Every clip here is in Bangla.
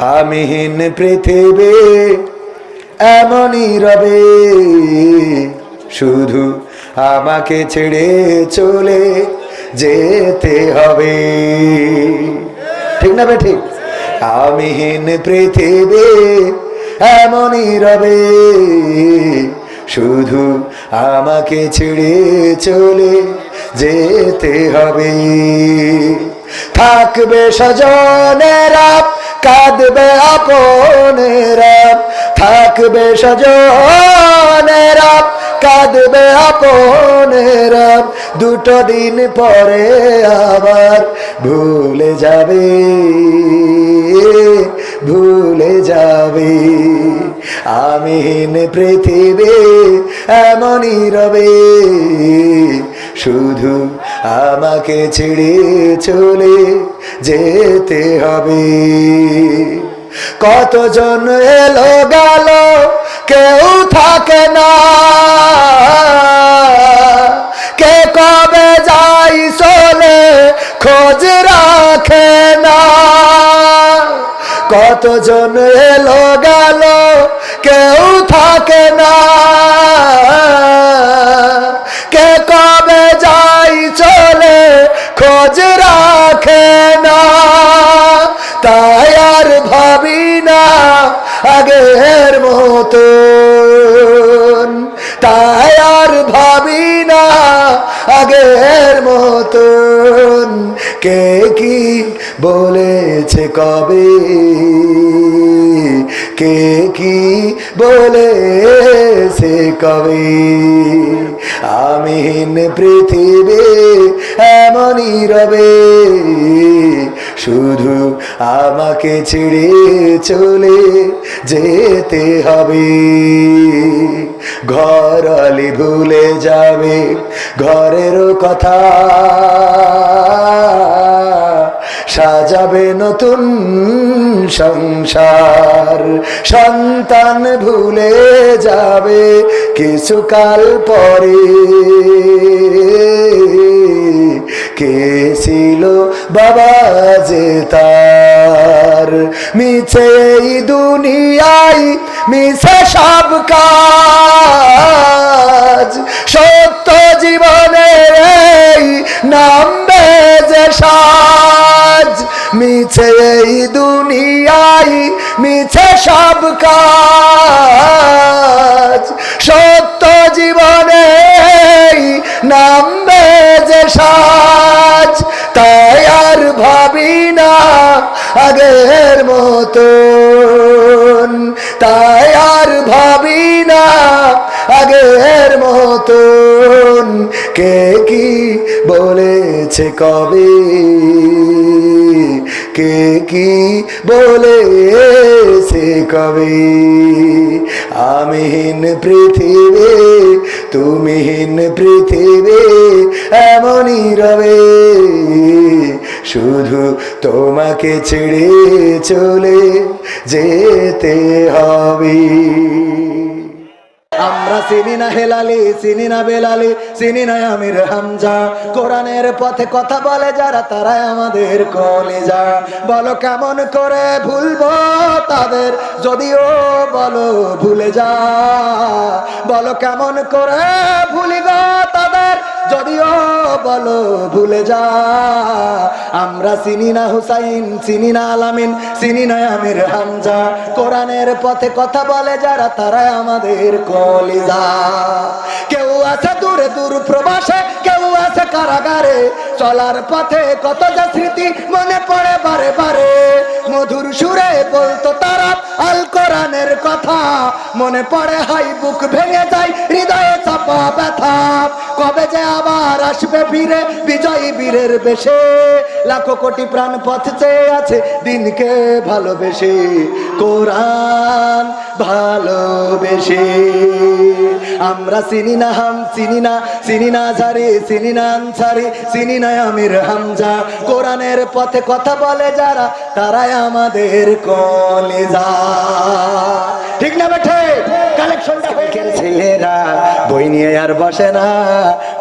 আমিহীন পৃথিবী, এমনই রবে। শুধু আমাকে ছেড়ে চলে যেতে হবে। ঠিক না বে, ঠিক? আমিহীন পৃথিবী, এমনই রবে। শুধু আমাকে ছেড়ে চলে যেতে হবে। থাকবে সজনেরা কাঁদবে আপনেরা থাকবে সজনেরা কাঁদবে আপনেরা দুটো দিন পরে আবার ভুলে যাবে ভুলে যাবে। আমিহীন পৃথিবী এমনই রবে শুধু আমাকে ছেড়ে চলে যেতে হবে। কতজন এলো গেল, কেউ থাকে না। কে কবে যাই চলে খোঁজ রাখে না। কতজন এলো গেল, কেউ থাকে না। খোঁজ রাখে না, তাই আর ভাবি না আগের মতন। তাই আর ভাবি না আগের মতন। কে কি বলেছে কবে কে কি বলেছে কবে? আমিহীন পৃথিবী এমনই রবে। শুধু আমাকে ছেড়ে চলে যেতে হবে। ঘর আলি ভুলে যাবে, ঘরেরও কথা। সাজাবে নতুন সংসার। সন্তান ভুলে যাবে কিছুকাল পরে। কে ছিল বাবা যে তার? মিছে এই দুনিয়ায়, মিছে সব কাজ। সত্য জীবনের এই নামবে যে সাজ মিছে এই দুনিয়াই মিছে সব কাজ। সত্য জীবনে নামবে যে সাজ, তাই আর ভাবি না আগের মতন। তাই আর ভাবি না আগের মতন। কে কি বলেছে কবে? কে কি বলেছে কবে? আমিহীন পৃথিবী, তুমিহীন পৃথিবী, এমনই রবে। শুধু তোমাকে ছেড়ে চলে যেতে হবে। আমরা চিনি না হেলালি, চিনি না বেলালি, চিনি না আমির হামজা। কোরআনের পথে কথা বলে যারা, তারাই আমাদের কলেজা। বলো কেমন করে ভুলবো তাদের, যদিও বলো ভুলে যা। বলো কেমন করে ভুলিব তাদের যদিও বলো ভুলে যা, আমরা চিনি না হুসাইন, চিনি না আলামিন, চিনি না আমির হামজা। কোরআনের পথে কথা বলে যারা তারা আমাদের কলিজা। কেউ আছে দূরে দূর প্রবাসে, কেউ আছে কারাগারে। চলার পথে কত যা স্মৃতি মনে পড়ে বারে বারে। মধুর সুরে বলতো তারা আল কোরআনের কথা। মনে পড়ে হাই বুক ভেঙে যায়, হৃদয়ে চাপা ব্যথা। কবে যে আবার আসবে ফিরে, বিজয়ী বীরের বেশে। লাখো কোটি প্রাণ পথ চেয়ে আছে দিনকে ভালোবেসে, কোরআন ভালোবেসে। আমরা চিনি না হাম, চিনি না চিনি না ঝারি চিনি না আনসারি, চিনি না আমির হামজা। কোরআনের পথে কথা বলে যারা, তারাই আমাদের কলেজা। ঠিক না বেঠে? কালেকশনটা হয়ে ছেলেরা বই নিয়ে আর বসে না।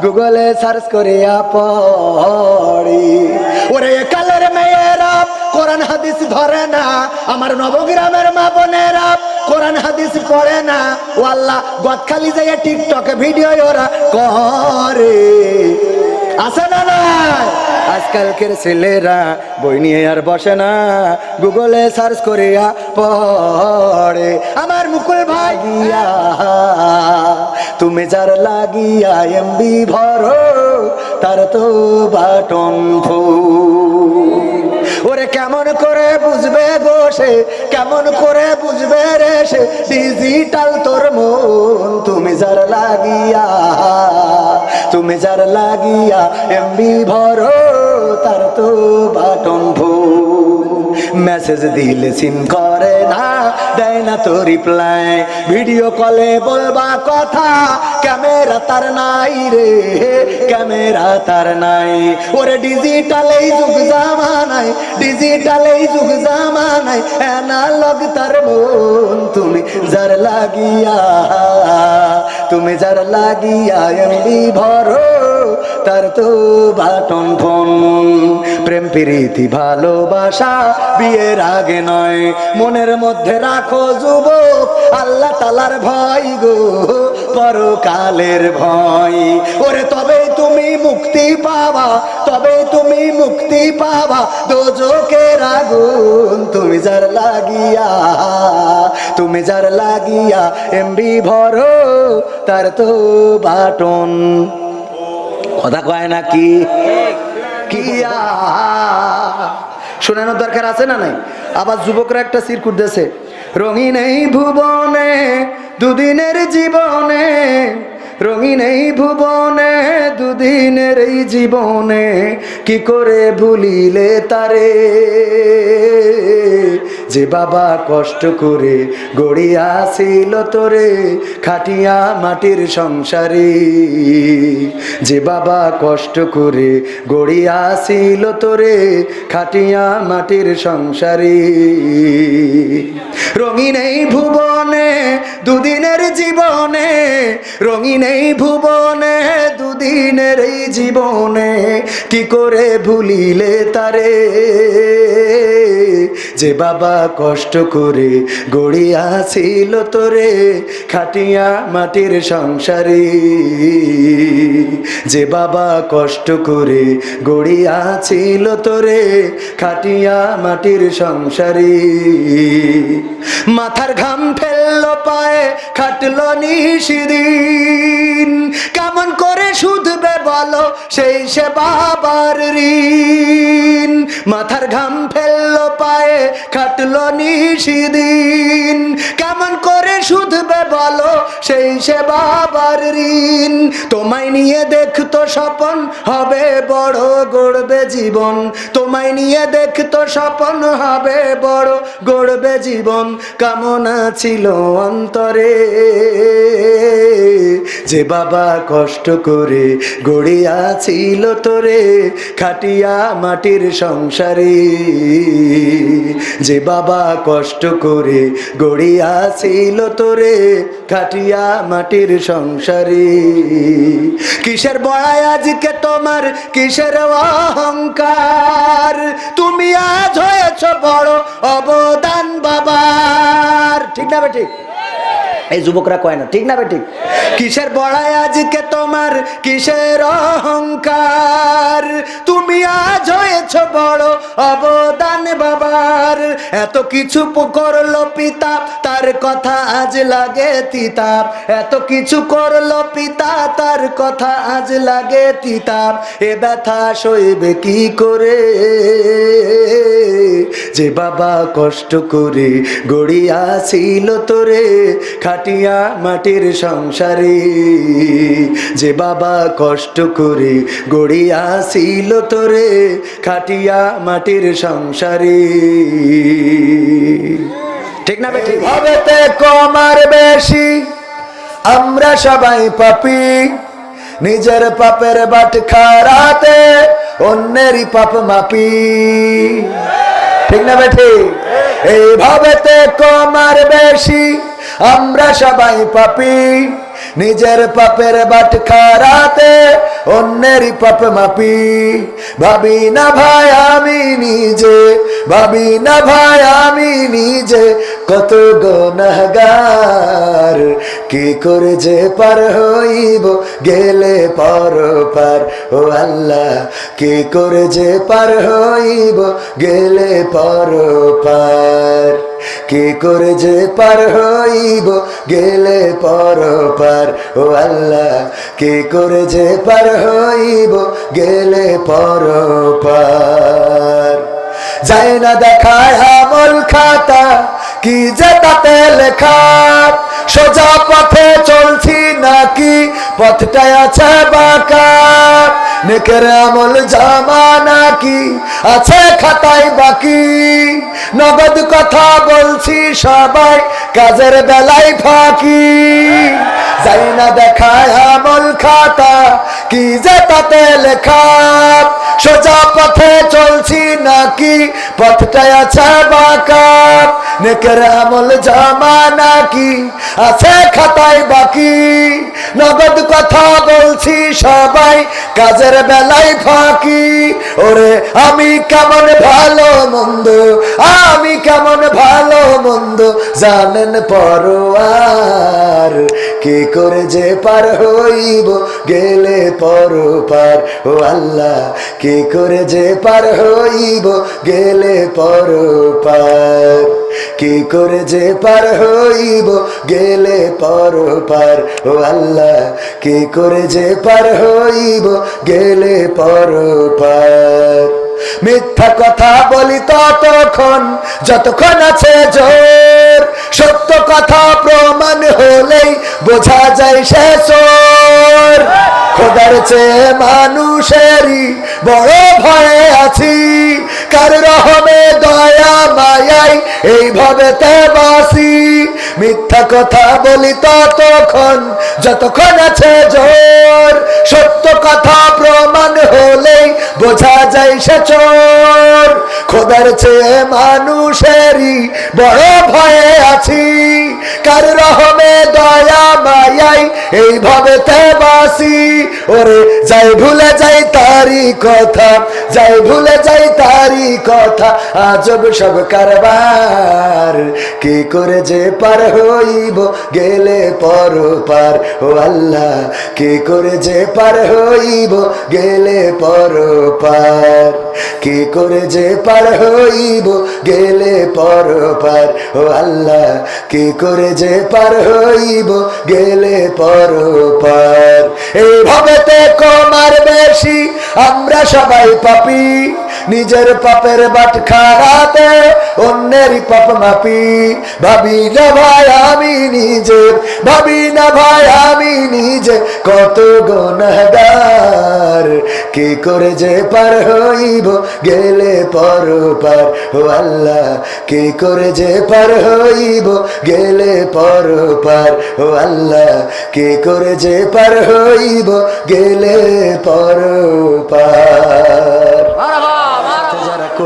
গুগলে সার্চ করিয়া পড়ি। ওরে কালের মেয়েরা কোরআন হাদিস ধরে না। আমার নবগ্রামের মা বোনেরা কোরআন হাদিস পড়ে না। ও আল্লাহ গদখালি যাইয়া টিকটকে ভিডিও ওরা করে। আছে না নাই? আজকালকের ছেলেরা বই নিয়ে আর বসে না। গুগলে সার্চ করিয়া পড়ে। আমার মুকুল ভাই তুমি যার লাগিয়া এমবি ভরো, তার তো বাটন ফুল। ওরে কেমন করে বুঝবে বসে কেমন করে বুঝবে রে সে? ডিজিটাল তোর মন, তুমি যার লাগিয়া, তুমি যার লাগিয়া এমবি ভরো। বাটন মেসেজ দিলে সিন করে না, দেয় না তো রিপ্লাই ভিডিও কলে বলবা কথা ক্যামেরা তার নাই রে ক্যামেরা তার নাই। ওরে ডিজিটাল এই যুগ জামানায় ডিজিটাল এই যুগ জামানায় অ্যানালগ তার মন তুমি যার লাগিয়া, তুমি যার লাগিয়া, এমনি ভরো। তার তো বাটন ফোন। প্রেম, প্রীতি, ভালোবাসা বিয়ের আগে নয়। মনের মধ্যে রাখো যুবক, আল্লাহ তালার ভয় গো, পরকালের ভয়। ওরে, তবে তুমি মুক্তি পাবা, তবে তুমি মুক্তি পাবা দোজকের আগুন। তুমি যার লাগিয়া, তুমি যার লাগিয়া, এমবি ভরো, তার তো বাটন। কথা কয় না কি? কিয়া? শোনানোর দরকার আছে না নাই? আবার যুবকরা একটা সিরকুট দেশে রঙিন এই ভুবনে, দুদিনের জীবনে, রঙিন এই ভুবনে, দুদিনের এই জীবনে, কি করে ভুলিলে তারে? যে বাবা কষ্ট করে গড়িয়াছিল তোরে, খাটিয়া মাটির সংসারে। যে বাবা কষ্ট করে গড়িয়াছিল তোরে, খাটিয়া মাটির সংসারে। রঙিন এই ভুবনে দুদিনের জীবনে, রঙিন এই ভুবনে দুদিনের এই জীবনে, কি করে ভুলিলে তারে? যে বাবা কষ্ট করে গড়িয়াছিল তোরে, খাটিয়া মাটির সংসারে। যে বাবা কষ্ট করে গড়িয়াছিল তোরে, খাটিয়া মাটির সংসারে। মাথার ঘাম ফেলল পায়ে, খাটলো নিশিদিন। কেমন করে শুধবে বলো সেই সে বাবার ঋণ। মাথার ঘাম ফেলল পায়ে খাটলো নিশিদিন। কেমন করে শুধবে বলো সেই সে বাবার ঋণ। তোমায় নিয়ে দেখতো স্বপন হবে বড় গড়বে জীবন। তোমায় নিয়ে দেখতো স্বপন হবে বড় গড়বে জীবন। কামনা ছিল অন্তরে। যে বাবা কষ্ট করে গড়িয়াছিল তোরে, খাটিয়া মাটির সংসারে। যে বাবা কষ্ট করে গড়িয়াছিল তোরে, খাটিয়া মাটির সংসারে। কিসের বড়াই আজকে তোমার, কিসের অহংকার? তুমি আজ হয়েছ বড় অবদান বাবার। ঠিক না ঠিক এই যুবকরা কয় না, ঠিক না বে ঠিক? কিসের বড়াই আজকে তোমার, কিসের অহংকার? তুমি আজ হয়েছ বড় অবদান বাবার। এত কিছু করল পিতা, তার কথা আজ লাগে তিতাব। এত কিছু করল পিতা, তার কথা আজ লাগে তিতাব। এ ব্যথা সইবে কি করে? যে বাবা কষ্ট করে গড়িয়াছিল তোরে খাটিয়া মাটির সংসারে যে বাবা কষ্ট করে গড়িয়াছিল তোরে খাটিয়া মাটির সংসারে। ঠিক না বেঠিক হবেতে কম আর বেশি আমরা সবাই পাপি। নিজের পাপের বাট খারাতে অন্যেরই পাপ মাপি। ঠিক না বেঠি এইভাবেতে কম আর বেশি আমরা সবাই পাপি। নিজের পাপের বাট খারাতে অন্যেরই পাপ মাপি। ভাবি না ভাই, আমি নিজে। ভাবি না ভাই, আমি নিজে। কত গনাগার কি করে যে পার হইব, গেলে পর পার। ও আল্লাহ, কি করে যে পার হইব, গেলে পর পার। কি করে যে পার হইব গেলে পর পার? ও আল্লাহ, কি করে যে পার হইব গেলে পর পার? যায় না দেখায় আমল খাতা, কি যে তাতে লেখা? সোজা পথে চলছি নাকি? পথটায় আছে বাঁকা। নেকের আমল জামা নাকি আছে খাতায় বাকি? নগদ কথা বলছি সবাই। কাজের বেলায় ফাঁকি। যাই না দেখায় আমল খাতা, কি যে তাতে লেখা। সোজা পথে চলছি নাকি পথটায় আছে বাঁকা। নেকের আমল জামা নাকি, আছে খাতায় বাকি। নগদ কথা বলছি সবাই, কাজের বেলায় ফাঁকি। ওরে, আমি কেমন ভালো মন্দ, আমি কেমন ভালো মন্দ জানেন পরোয়ার, কি করে যে পার হইব গেলে পর পার ও আল্লাহ, কি করে যে পার হইব গেলে পর পার কি করে যে পার হইব গেলে পর পার ও আল্লাহ, কি করে যে পার হইব গেলে পর পার মিথ্যা কথা বলি ততক্ষণ, যতক্ষণ আছে জোর। সত্য কথা প্রমাণ হলেই বোঝা যায় সে চোর। খোদার চেয়ে মানুষেরই বড় ভয়ে আছি। কার রহমে, দয়া, মায়াই এইভাবে তে বাসি। মিথ্যা কথা বলি ততক্ষণ, যতক্ষণ আছে জোর। সত্য কথা প্রমাণ হলেই বোঝা যায় সে চোর। খোদার চেয়ে মানুষেরই বড় ভয়ে আছি। কার রহমে দয়া মায়াই, এইভাবে তে বাসি ওরে, যাই ভুলে যাই তারি কথা, যাই ভুলে যাই তারি কথা, আজব সব কারবার। কি করে যে পার হইব, গেলে পর পার। ও আল্লাহ, কি করে যে পার হইব, গেলে পর পার। কি করে যে পার হইব গেলে পর পার? ও আল্লাহ, কি করে যে পার হইব গেলে পর পার? এইভাবে তো কমার বেশি আমরা সবাই পাপি। নিজের পাপের বাট খারাতে অন্যেরই পাপ মাপি। ভাবি না ভাই, আমি নিজে। ভাবি না ভাই, আমি নিজে। কত গনাগার কি করে যে পার হইব, গেলে পর পার। ও আল্লাহ, কি করে যে পার হইব, গেলে পর পার। ও আল্লাহ, কি করে যে পার হইব, গেলে পর পার।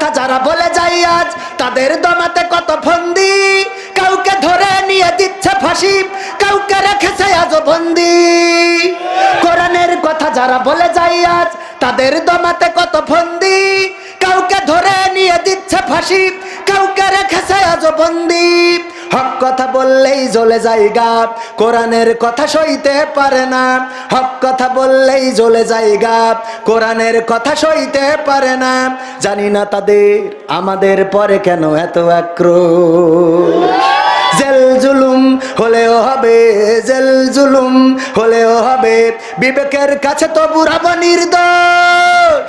কথা যারা বলে যাই আজ, তাদের দমাতে কত ফন্দি। কাউকে ধরে নিয়ে দিচ্ছে ফাঁসি, কাউকে রেখেছে আজ বন্দি। কোরআনের কথা যারা বলে যাই আজ, তাদের দমাতে কত ফন্দি। কাউকে ধরে নিয়ে দিচ্ছে ফাঁসি, কাউকে রেখেছে আজ বন্দি। হক কথা বললেই জ্বলে যায় গাপ কোরআনের কথা সইতে পারে না। হক কথা বললেই জ্বলে যায় গাপ কোরআনের কথা সইতে পারে না। জানি না তাদের, আমাদের পরে কেন এত আক্রোশ। জেল জুলুম হলেও হবে, জেল জুলুম হলেও হবে। বিবেকের কাছে তো বুড়াবো নির্দোষ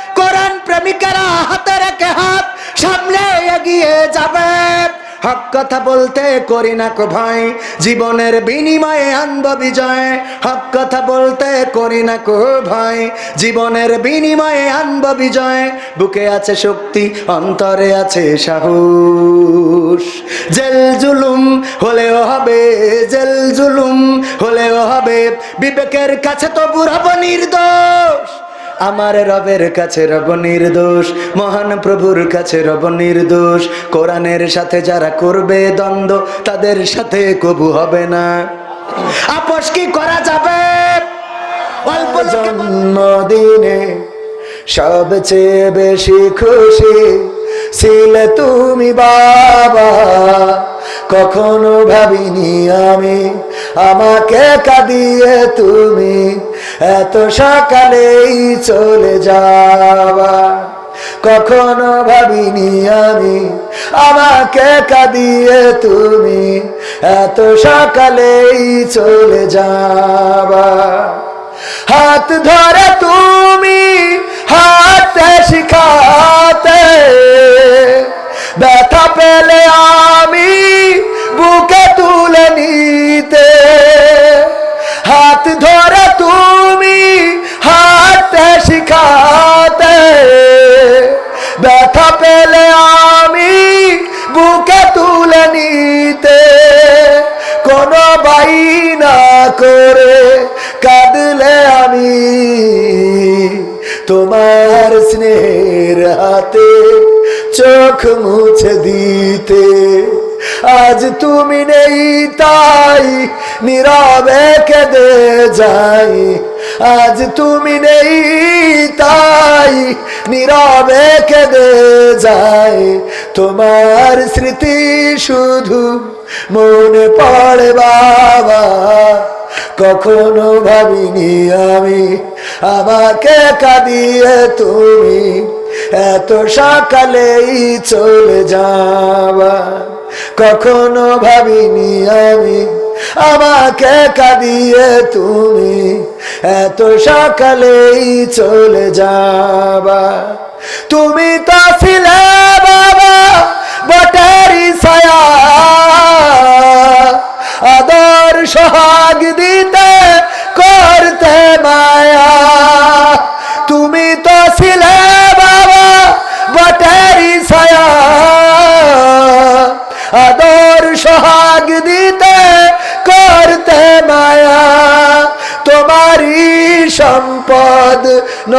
প্রেমিকারা হাতে রেখে হাত সামনে এগিয়ে যাবে। হক কথা বলতে করি না কো ভাই, জীবনের বিনিময়ে আনব বিজয়। হক কথা বলতে করি না কো ভাই, জীবনের বিনিময়ে আনব বিজয়। বুকে আছে শক্তি, অন্তরে আছে সাহস। জেল জুলুম হলেও হবে, জেল জুলুম হলেও হবে। বিবেকের কাছে তো বুড়াব নির্দোষ। আমার রবের কাছে রব নির্দোষ, মহান প্রভুর কাছে রব নির্দোষ। কোরআনের সাথে যারা করবে দ্বন্দ্ব, তাদের সাথে কবু হবে না। আপোষ কি করা যাবে? অল্প জন্মদিনে সবচেয়ে বেশি খুশি ছিলে তুমি বাবা। কখনো ভাবিনি আমি। আমাকে কাঁদিয়ে তুমি এত সকালেই চলে যাবা কখনো ভাবিনি আমি, আমাকে কাঁদিয়ে তুমি এত সকালেই চলে যাবা হাত ধরে তুমি হাতে শিখাতে, ব্যথা পেলে আমি হাতে চোখ মুছে দিতে। আজ তুমি নেই, তাই নীরবে কেঁদে যাই। আজ তুমি নেই, তাই নীরবে কেঁদে যাই। তোমার স্মৃতি শুধু মনে পড়ে বাবা। কখনো ভাবিনি আমি, আমাকে কাঁদিয়ে তুমি এত সকালেই চলে যাবা কখনো ভাবিনি আমি, আমাকে কাঁদিয়ে তুমি। এত সকালেই চলে যাবা তুমি তো ছিলে বাবা বটারি ছায়া। আদর সোহাগ দিতে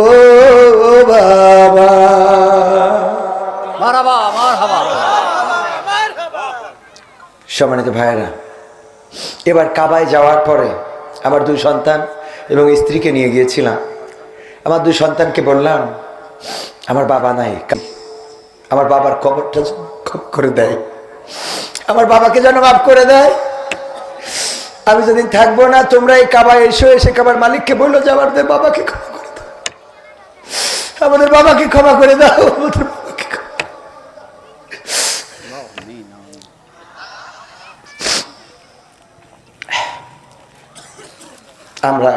ও বাবা। সম্মানিত ভাইয়েরা এবার কাবায় যাওয়ার পরে আমার দুই সন্তান এবং স্ত্রীকে নিয়ে গিয়েছিলাম। আমার দুই সন্তানকে বললাম আমার বাবা নাই আমার বাবার কবরটা করে দেয়। আমার বাবাকে যেন মাফ করে দেয়। আমি যেদিন থাকব না, তোমরা এই কাবা এসো, এসে কাবার মালিককে বলল যে, আমাদের বাবাকে ক্ষমা করে দাও। আমাদের বাবাকে ক্ষমা করে দাও, আমাদের বাবাকে আমরা